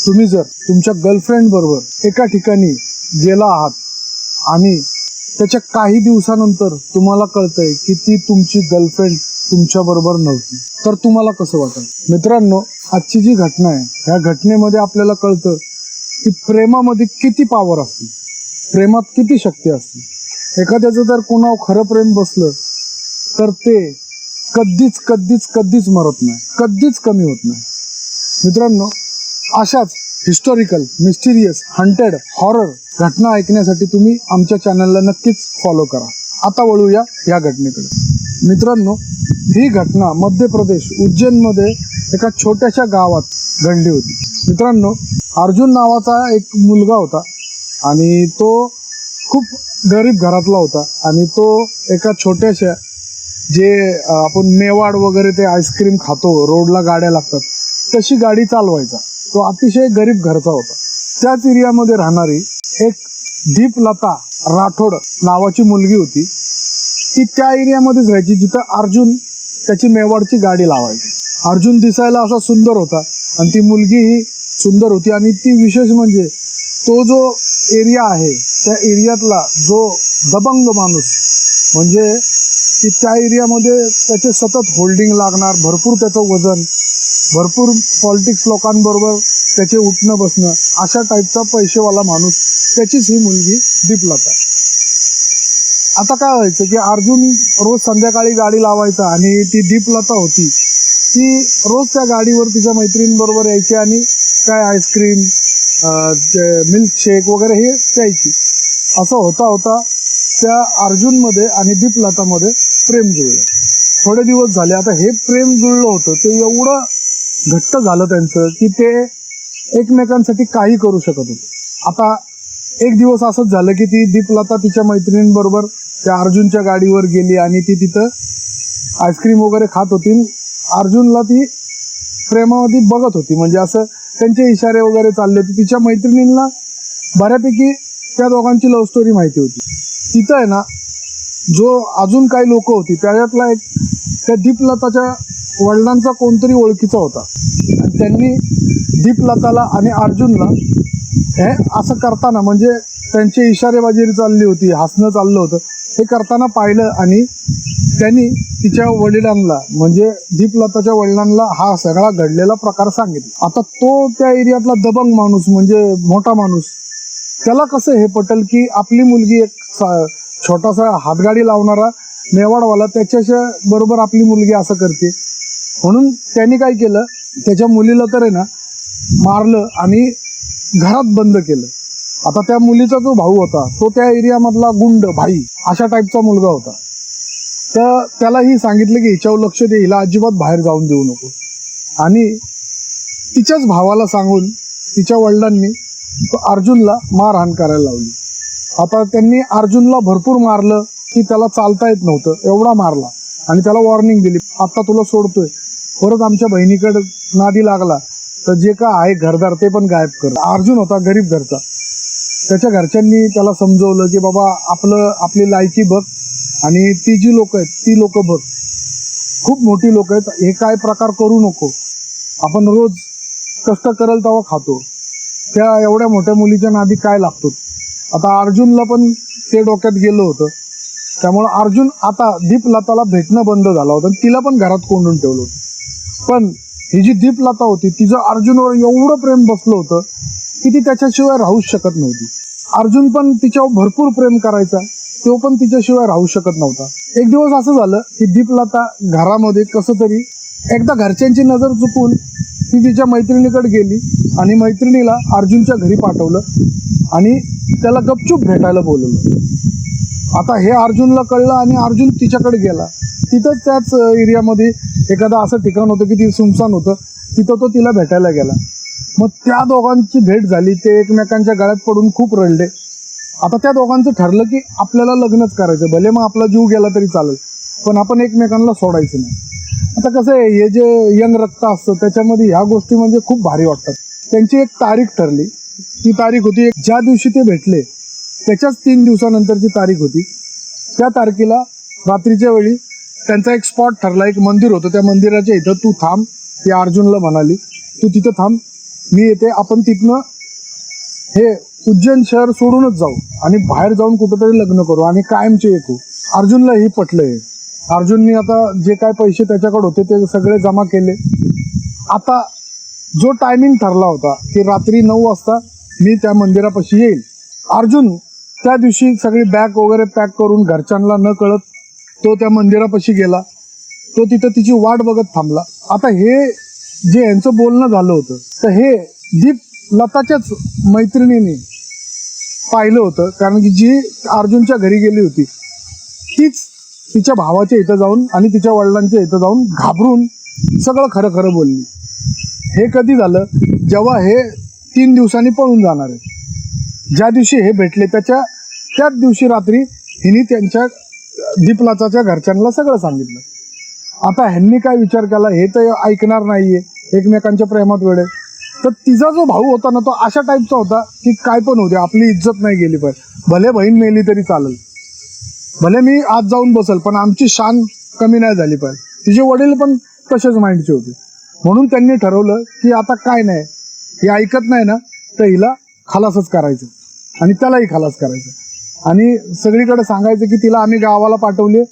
तुम्ही जर तुमच्या गर्लफ्रेंड बरोबर एका ठिकाणी गेला आहात आणि त्याच्या काही दिवसानंतर तुम्हाला कळतंय की ती तुमची गर्लफ्रेंड तुमच्या बरोबर नव्हती तर तुम्हाला कसं वाटेल? मित्रांनो आजची जी घटना आहे ह्या घटनेमध्ये आपल्याला कळतं की प्रेमामध्ये किती पावर असते प्रेमात किती शक्ती असते एखाद्याचं जर कोणावर खरं प्रेम बसलं तर ते कधीच कधीच कधीच मरत नाही कधीच कमी होत नाही. मित्रांनो अशाच हिस्टॉरिकल मिस्टिरियस हंटेड हॉरर घटना ऐकण्यासाठी तुम्ही आमच्या चॅनलला नक्कीच फॉलो करा. आता वळूया या घटनेकडे. मित्रांनो ही घटना मध्य प्रदेश उज्जैनमध्ये एका छोट्याशा गावात घडली होती. मित्रांनो अर्जुन नावाचा एक मुलगा होता आणि तो खूप गरीब घरातला होता आणि तो एका छोट्याशा जे आपण मेवाड वगैरे ते आईस्क्रीम खातो रोडला गाड्या लागतात तशी गाडी चालवायचा. तो अतिशय गरीब घरचा होता. त्याच एरियामध्ये राहणारी एक दीपलता राठोड नावाची मुलगी होती. ती त्या एरियामध्येच राहायची जिथं अर्जुन त्याची मेवाडची गाडी लावायची. अर्जुन दिसायला असा सुंदर होता आणि ती मुलगी ही सुंदर होती आणि ती विशेष म्हणजे तो जो एरिया आहे त्या एरियातला जो दबंग माणूस म्हणजे की त्या एरियामध्ये त्याचे सतत होल्डिंग लागणार भरपूर त्याचं वजन भरपूर पॉलिटिक्स लोकांबरोबर त्याचे उठणं बसणं अशा टाईपचा पैसेवाला माणूस त्याचीच ही मुलगी दीपलता आता काय व्हायचं की अर्जुन रोज संध्याकाळी गाडी लावायचा आणि ती दीपलता होती. ती रोज त्या गाडीवर तिच्या मैत्रिणींबरोबर यायची आणि काय आईस्क्रीम मिल्कशेक वगैरे हे प्यायची. असं होता होता त्या अर्जुनमध्ये आणि दीपलतामध्ये प्रेम जुळलं. थोडे दिवस झाले. आता हे प्रेम जुळलं होतं. ते एवढं घट्ट झालं त्यांचं की ते एकमेकांसाठी काही करू शकत होते. आता एक दिवस असंच झालं की ती दीपलता तिच्या मैत्रिणींबरोबर त्या अर्जुनच्या गाडीवर गेली आणि ती तिथं आईस्क्रीम वगैरे खात होती. अर्जुनला ती प्रेमामध्ये बघत होती. म्हणजे असं त्यांचे इशारे वगैरे चालले होते. तिच्या मैत्रिणींना बऱ्यापैकी त्या दोघांची लव्ह स्टोरी माहिती होती. तिथं आहे ना जो अजून काही लोक होती त्याच्यातला एक त्या दीपलताच्या वडिलांचा कोणतरी ओळखीचा होता. आणि त्यांनी दीपलताला आणि अर्जुनला हे असं करताना म्हणजे त्यांची इशारेबाजी चालली होती हसणं चाललं होतं हे करताना पाहिलं आणि त्यांनी तिच्या वडिलांना म्हणजे दीपलताच्या वडिलांना हा सगळा घडलेला प्रकार सांगितला. आता तो त्या एरियातला दबंग माणूस म्हणजे मोठा माणूस त्याला कसं हे पटेल की आपली मुलगी एक सा- छोटासा हातगाडी लावणारा मेवाडवाला त्याच्याशी बरोबर आपली मुलगी असं करते. म्हणून त्यांनी काय केलं त्याच्या मुलीला तर आहे ना मारलं आणि घरात बंद केलं. आता त्या मुलीचा जो भाऊ होता तो त्या एरियामधला गुंड भाई अशा टाईपचा मुलगा होता. तर त्यालाही सांगितलं की हिच्यावर लक्ष दे हिला अजिबात बाहेर जाऊन देऊ नको. आणि तिच्याच भावाला सांगून तिच्या वडिलांनी अर्जुनला मारहाण करायला लावली. आता त्यांनी अर्जुनला भरपूर मारलं की त्याला चालता येत नव्हतं एवढा मारला. आणि त्याला वॉर्निंग दिली आता तुला सोडतोय. परत आमच्या बहिणीकडे नादी लागला तर जे का आहे घरदार ते पण गायब कर अर्जुन होता गरीब घरचा. त्याच्या घरच्यांनी त्याला समजवलं की बाबा आपलं आपली लायकी बघ आणि ती जी लोक आहेत ती लोक बघ. खूप मोठी लोक आहेत हे काय प्रकार करू नको. आपण रोज कष्ट करल तेव्हा खातो. त्या एवढ्या मोठ्या मुलीच्या नादी काय लागतो? आता अर्जुनला पण ते डोक्यात गेलं होतं. त्यामुळं अर्जुन आता दीपलताला भेटणं बंद झालं होतं तिला पण घरात कोंडून ठेवलं होतं. पण ही जी दीपलता होती तिचं अर्जुनवर एवढं प्रेम बसलं होतं की ती त्याच्याशिवाय राहूच शकत नव्हती. अर्जुन पण तिच्यावर भरपूर प्रेम करायचा तो पण तिच्याशिवाय राहू शकत नव्हता. एक दिवस असं झालं की दीपलता घरामध्ये कसं तरी एकदा घरच्यांची नजर चुकून ती तिच्या मैत्रिणीकडे गेली आणि मैत्रिणीला अर्जुनच्या घरी पाठवलं आणि त्याला गपचूप भेटायला बोलवलं. आता हे अर्जुनला कळलं आणि अर्जुन तिच्याकडे गेला. तिथंच त्याच एरियामध्ये एखादं असं ठिकाण होतं की ती सुमसान होतं तिथं तो तिला भेटायला गेला. मग त्या दोघांची भेट झाली. ते एकमेकांच्या गळ्यात पडून खूप रडले. आता त्या दोघांचं ठरलं की आपल्याला लग्नच करायचं. भले मग आपला जीव गेला तरी चालेल पण आपण एकमेकांना सोडायचं नाही. आता कसं आहे हे जे यंग रक्त असतं त्याच्यामध्ये ह्या गोष्टी म्हणजे खूप भारी वाटतात. त्यांची एक तारीख ठरली. ती तारीख होती एक ज्या दिवशी ते भेटले त्याच्याच तीन दिवसानंतरची तारीख होती. त्या तारखेला रात्रीच्या वेळी त्यांचा एक स्पॉट ठरला एक मंदिर होतं. त्या मंदिराच्या इथं तू थांब ती अर्जुनला म्हणाली. तू तिथं थांब मी येते. आपण तिथनं हे उज्जैन शहर सोडूनच जाऊ आणि बाहेर जाऊन कुठेतरी लग्न करू आणि कायमचे एकू. अर्जुनला ही पटलंय. अर्जुननी आता जे काय पैसे त्याच्याकडे होते ते सगळे जमा केले. आता जो टायमिंग ठरला होता की रात्री नऊ वाजता मी त्या मंदिरापाशी येईल. अर्जुन त्या दिवशी सगळी बॅग वगैरे पॅक करून घरच्यांना न कळत तो त्या मंदिरापाशी गेला. तो तिथं तिची वाट बघत थांबला. आता हे जे यांचं बोलणं झालं होतं तर हे दीप लताच्याच मैत्रिणीने पाहिलं होतं. कारण की जी अर्जुनच्या घरी गेली होती तीच तिच्या भावाच्या इथं जाऊन आणि तिच्या वडिलांच्या इथं जाऊन घाबरून सगळं खरं खरं बोलली. हे कधी झालं? जेव्हा हे तीन दिवसांनी पळून जाणार आहे. ज्या दिवशी हे भेटले त्याच्या त्याच दिवशी रात्री हिने त्यांच्या दीपलाचाच्या घरच्यांना सगळं सांगितलं. आता ह्यांनी काय विचार केला हे तर ऐकणार नाहीये एकमेकांच्या प्रेमात वेळे तर तिचा जो भाऊ होता ना तो अशा टाईपचा होता की काय पण होते आपली इज्जत नाही गेली पाहिजे. भले बहीण मेली तरी चालेल. भले मी आज जाऊन बसल पण आमची शान कमी नाही झाली पाहिजे. तिचे वडील पण तसेच माइंडचे होते. म्हणून त्यांनी ठरवलं की आता काय नाही हे ऐकत नाही ना तर हिला खलासच करायचं. आणि त्यालाही खलास करायचं. आणि सगळीकडे सांगायचं की तिला आम्ही गावाला पाठवले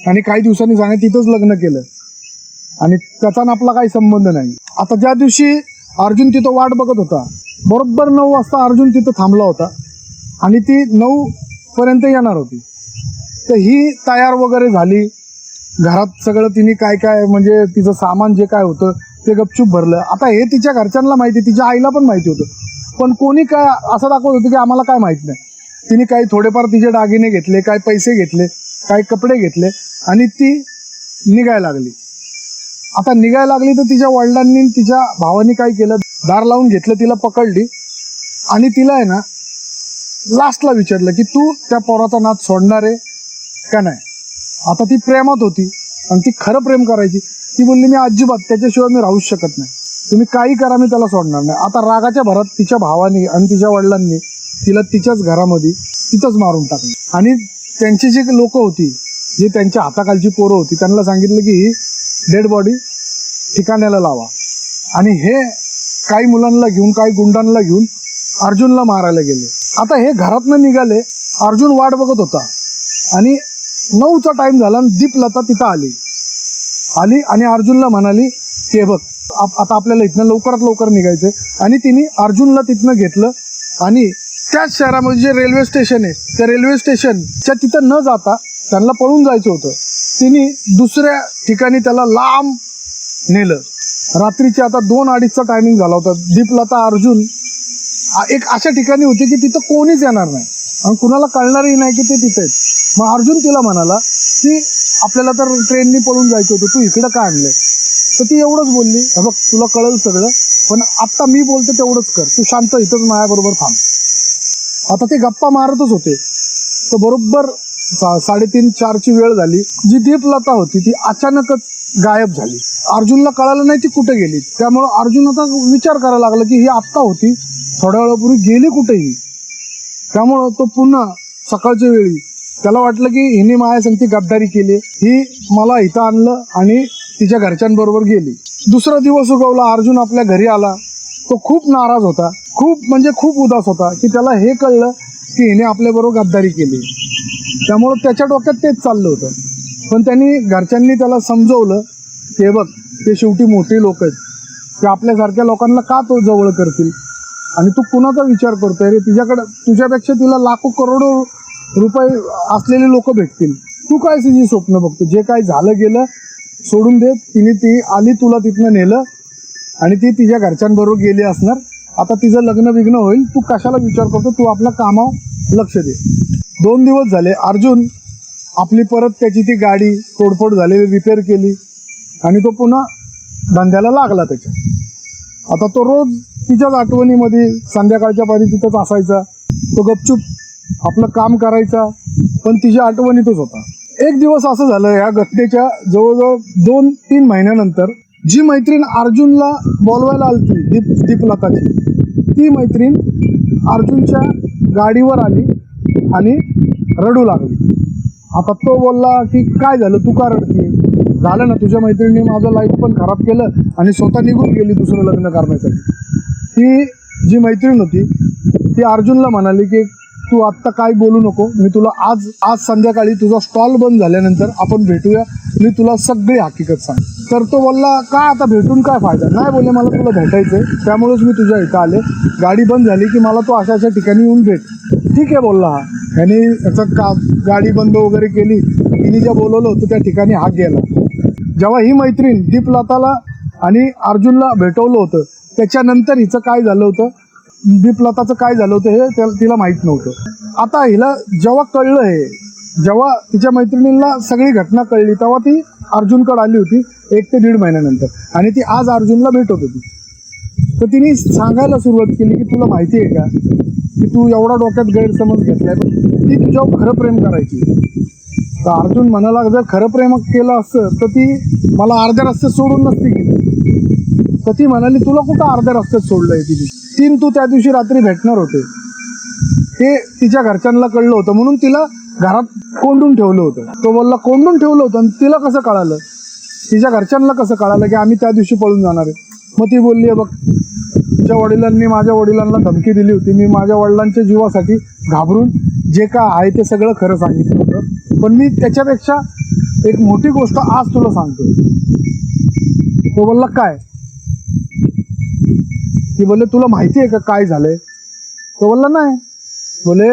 आणि काही दिवसांनी सांगायचं तिथंच लग्न केलं. आणि त्याचा आपला काही संबंध नाही. आता ज्या दिवशी अर्जुन तिथं वाट बघत होता बरोबर नऊ वाजता अर्जुन तिथं थांबला होता आणि ती नऊ पर्यंत येणार होती. तर ही तयार वगैरे झाली. घरात सगळं तिने काय काय म्हणजे तिचं सामान जे काय होतं ते गपचूप भरलं. आता हे तिच्या घरच्यांना माहिती तिच्या आईला पण माहिती होतं. पण कोणी काय असं दाखवत होतं की आम्हाला काय माहीत नाही. तिने काही थोडेफार तिचे दागिने घेतले काय पैसे घेतले काही कपडे घेतले आणि ती निघायला लागली. आता निघायला लागली तर तिच्या वडिलांनी तिच्या भावानी काय केलं? दार लावून घेतलं तिला पकडली आणि तिला आहे ना लास्टला विचारलं की तू त्या पोराचा नाच सोडणार आहे का नाही? आता ती प्रेमात होती आणि ती खरं प्रेम करायची. ती बोलली मी अजिबात त्याच्याशिवाय मी राहूच शकत नाही. तुम्ही काही करा मी त्याला सोडणार नाही. आता रागाच्या भरात तिच्या भावानी आणि तिच्या वडिलांनी तिला तिच्याच घरामध्ये तिथंच मारून टाकली. आणि त्यांची जी लोक होती जी त्यांच्या हाताखालची पोरं होती त्यांना सांगितलं की ही डेड बॉडी ठिकाण्याला लावा. आणि हे काही मुलांना घेऊन काही गुंडांना घेऊन अर्जुनला मारायला गेले. आता हे घरातनं निघाले अर्जुन वाट बघत होता. आणि नऊचा टाइम झाला आणि दीपलता तिथं आली. आली आणि अर्जुनला म्हणाली की बघ आप- आता आपल्याला इथनं लवकरात लवकर निघायचं आणि तिने अर्जुनला तिथनं घेतलं आणि त्याच शहरामध्ये जे रेल्वे स्टेशन आहे त्या रेल्वे स्टेशनच्या तिथं न जाता त्यांना पळून जायचं होतं. तिने दुसऱ्या ठिकाणी त्याला लांब नेलं. रात्रीचे आता दोन अडीचचा टायमिंग झाला होता. दीपलता अर्जुन एक अशा ठिकाणी होती की तिथं कोणीच येणार नाही. आणि कुणाला कळणारही नाही की ते तिथे आहेत. मग अर्जुन तिला म्हणाला की आपल्याला तर ट्रेननी पळून जायचं होतं तू इकडं का आणलं तर ती एवढंच बोलली हे बघ तुला कळलं सगळं पण आत्ता मी बोलते तेवढंच कर. तू शांत इथंच माझ्याबरोबर थांब. आता ते गप्पा मारतच होते. तर बरोबर सा- साडेतीन चारची वेळ झाली. जी दीपलता होती ती अचानकच गायब झाली. अर्जुनला कळालं नाही ती कुठे गेली. त्यामुळं अर्जुन आता विचार करायला लागला की ही आत्ता होती. थोड्या वेळापूर्वी गेली कुठेही? त्यामुळं तो पुन्हा सकाळच्या वेळी त्याला वाटलं की हिने माया संगती गद्दारी केली. ही मला इथं आणलं आणि तिच्या घरच्यांबरोबर गेली. दुसरा दिवस उगवला अर्जुन आपल्या घरी आला. तो खूप नाराज होता. खूप म्हणजे खूप उदास होता की त्याला हे कळलं की हिने आपल्याबरोबर गद्दारी केली. त्यामुळं त्याच्या डोक्यात तेच चाललं होतं. पण त्यांनी घरच्यांनी त्याला समजवलं की हे बघ ते शेवटी मोठे लोक आहेत. ते आपल्यासारख्या लोकांना का तो जवळ करतील? आणि तू कुणाचा विचार करतोय रे? तिच्याकडं तुझ्यापेक्षा तिला लाखो करोडो रुपये असलेले लोक भेटतील. तू काय तिची स्वप्न बघतो? जे काय झालं गेलं सोडून दे. तिने ती आली तुला तिथनं नेलं. आणि ती तिच्या घरच्यांबरोबर गेली असणार. आता तिचं लग्न विघ्न होईल तू कशाला विचार करतो? तू आपल्या कामावर लक्ष दे. दोन दिवस झाले अर्जुन आपली परत त्याची ती गाडी तोडफोड झालेली रिपेअर केली आणि तो पुन्हा धंद्याला लागला त्याच्या. आता तो रोज तिच्याच आठवणीमध्ये संध्याकाळच्या पारी तिथंच असायचा. तो गपचूप आपलं काम करायचा पण तिच्या आठवणीतच होता. एक दिवस असं झालं या घटनेच्या जवळजवळ दोन तीन महिन्यानंतर जी मैत्रीण अर्जुनला बोलवायला आलती दीप दीपलताची ती मैत्रीण अर्जुनच्या गाडीवर आली आणि रडू लागली. आता तो बोलला की काय झालं? तू का रडते? झालं ना तुझ्या मैत्रिणीने माझं लाईफ पण खराब केलं आणि स्वतः निघून गेली दुसरं लग्न करण्यासाठी. ती जी मैत्रीण होती ती अर्जुनला म्हणाली की तू आत्ता काय बोलू नको. मी तुला आज आज संध्याकाळी तुझा स्टॉल बंद झाल्यानंतर आपण भेटूया. मी तुला सगळी हकीकत सांग. तर तो बोलला का आता भेटून काय फायदा? नाही बोलले मला तुला भेटायचंय. त्यामुळेच मी तुझ्या इथं आले. गाडी बंद झाली की मला तो अशा अशा ठिकाणी येऊन भेट. ठीक आहे बोलला हा ह्याने याचं का गाडी बंद वगैरे केली. तिने ज्या बोलवलं होतं त्या ठिकाणी हाक गेला. जेव्हा ही मैत्रीण दीपलताला आणि अर्जुनला भेटवलं होतं त्याच्यानंतर हिचं काय झालं होतं? दीपलताचं काय झालं होतं हे त्या- तिला माहीत नव्हतं. आता हिला जेव्हा कळलं हे जेव्हा तिच्या मैत्रिणीला सगळी घटना कळली तेव्हा ती अर्जुनकडे आली होती एक ते दीड महिन्यानंतर. आणि ती आज अर्जुनला भेटत होती. तर तिने सांगायला सुरुवात केली की तुला माहिती आहे का की तू एवढा डोक्यात गैरसमज घेतलाय? पण ती तुझ्यावर खरं प्रेम करायची. तर अर्जुन म्हणाला जर खरं प्रेम केलं असतं तर ती मला अर्ध्या रस्त्यात सोडून नसती गेली. तर ती म्हणाली तुला कुठं अर्ध्या रस्त्यात सोडलंय तिने तीन तू त्या दिवशी रात्री भेटणार होते. ते तिच्या घरच्यांना कळलं होतं. म्हणून तिला घरात कोंडून ठेवलं होतं. तो बोलला कोंडून ठेवलं होतं आणि तिला कसं कळालं? तिच्या घरच्यांना कसं कळालं की आम्ही त्या दिवशी पळून जाणार आहे? मग ती बोलली बघ तुझ्या वडिलांनी माझ्या वडिलांना धमकी दिली होती. मी माझ्या वडिलांच्या जीवासाठी घाबरून जे काय आहे ते सगळं खरं सांगितलं होतं. पण मी त्याच्यापेक्षा एक मोठी गोष्ट आज तुला सांगतो तो बोलला काय? ती बोलले तुला माहिती आहे का काय झालंय? तो बोलला नाही. बोले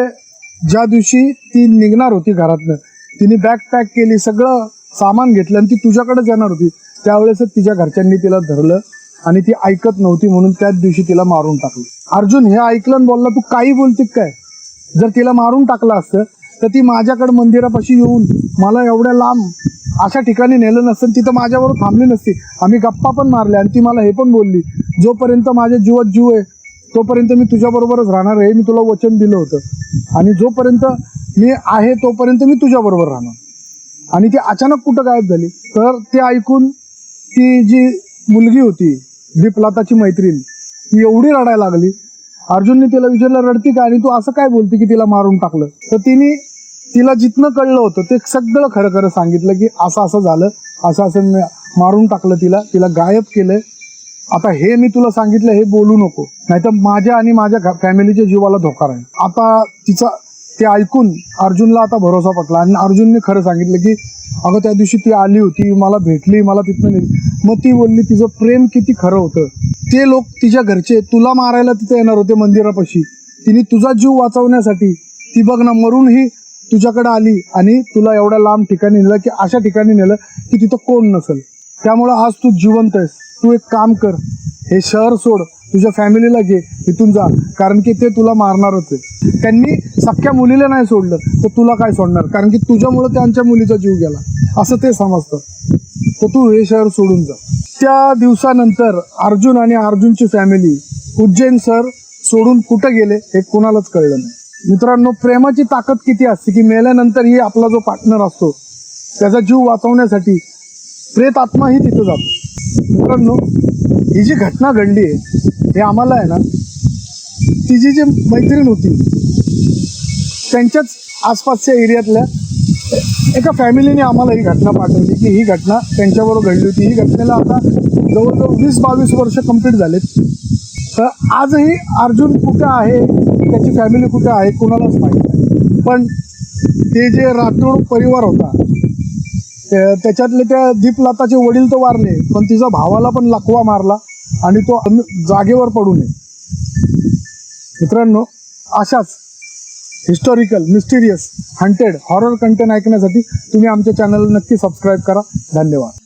ज्या दिवशी ती निघणार होती घरातनं तिने बॅग पॅक केली सगळं सामान घेतलं आणि ती तुझ्याकडेच येणार होती. त्यावेळेसच तिच्या घरच्यांनी तिला धरलं आणि ती ऐकत नव्हती म्हणून त्याच दिवशी तिला मारून टाकलं. अर्जुन हे ऐकलं आणि बोलला तू काही बोलते काय? जर तिला मारून टाकलं असतं तर ती माझ्याकडे मंदिरापाशी येऊन मला एवढ्या लांब अशा ठिकाणी नेलं नसतं तिथं माझ्याबरोबर थांबली नसती. आम्ही गप्पा पण मारल्या आणि ती मला हे पण बोलली जोपर्यंत माझ्या जीवात जीव आहे तोपर्यंत मी तुझ्याबरोबरच राहणार आहे. हे मी तुला वचन दिलं होतं. आणि जोपर्यंत मी आहे तोपर्यंत मी तुझ्याबरोबर राहणार. आणि ती अचानक कुठं गायब झाली? तर ते ऐकून ती जी मुलगी होती दीपलाताची मैत्रीण ती एवढी रडायला लागली. अर्जुनने तिला विचारलं रडती का? आणि तू असं काय बोलती की तिला मारून टाकलं? तर तिने तिला जिथनं कळलं होतं ते सगळं खरं खरं सांगितलं की असं असं झालं असं असं मी मारून टाकलं तिला तिला गायब केलंय. आता हे मी तुला सांगितलं हे बोलू नको. नाहीतर माझ्या आणि माझ्या घ- फॅमिलीच्या जीवाला धोका राहील. आता तिचा ते ऐकून अर्जुनला आता भरोसा पटला आणि अर्जुनने खरं सांगितलं की अगं त्या दिवशी ती आली होती मला भेटली मला तिथनं नेली. मग ती बोलली तिचं प्रेम किती खरं होतं. ते लोक तिच्या घरचे तुला मारायला तिथे येणार होते मंदिरापाशी. तिने तुझा जीव वाचवण्यासाठी ती बघ ना मरूनही तुझ्याकडे आली आणि तुला एवढ्या लांब ठिकाणी नेलं की अशा ठिकाणी नेलं की तिथं कोण नसेल. त्यामुळं आज तू जिवंत आहेस. तू एक काम कर. हे शहर सोड. तुझ्या फॅमिलीला घे. इथून जा. कारण की ते तुला मारणारच आहे त्यांनी सख्या मुलीला नाही सोडलं तर तुला काय सोडणार? कारण की तुझ्यामुळं त्यांच्या मुलीचा जीव गेला. असं ते समजतं. तर तू हे शहर सोडून जा. त्या दिवसानंतर अर्जुन आणि अर्जुनची फॅमिली उज्जैन सर सोडून कुठं गेले हे कोणालाच कळलं नाही. मित्रांनो प्रेमाची ताकद किती असते की मेल्यानंतरही आपला जो पार्टनर असतो त्याचा जीव वाचवण्यासाठी प्रेत आत्माही तिथं जातो. मित्रांनो ही जी घटना घडली आहे हे आम्हाला आहे ना तिची जी मैत्रीण होती त्यांच्याच आसपासच्या एरियातल्या एका फॅमिलीने आम्हाला ही घटना पाठवली की ही घटना त्यांच्याबरोबर घडली होती. ही घटनेला आता जवळजवळ वीस बावीस वर्ष कंप्लीट झालेत. तर आजही अर्जुन कुठं आहे? त्याची फॅमिली कुठे आहे कोणालाच माहीत नाही. पण ते जे राठोड परिवार होता त्याच्यातले त्या दीपलाताचे वडील तर वारले पण तिचा भावाला पण लखवा मारला आणि तो जागेवर पडू नये. मित्रांनो अशाच historical mysterious haunted horror content ऐकण्यासाठी तुम्ही आमच्या चॅनल नक्की सबस्क्राईब करा. धन्यवाद.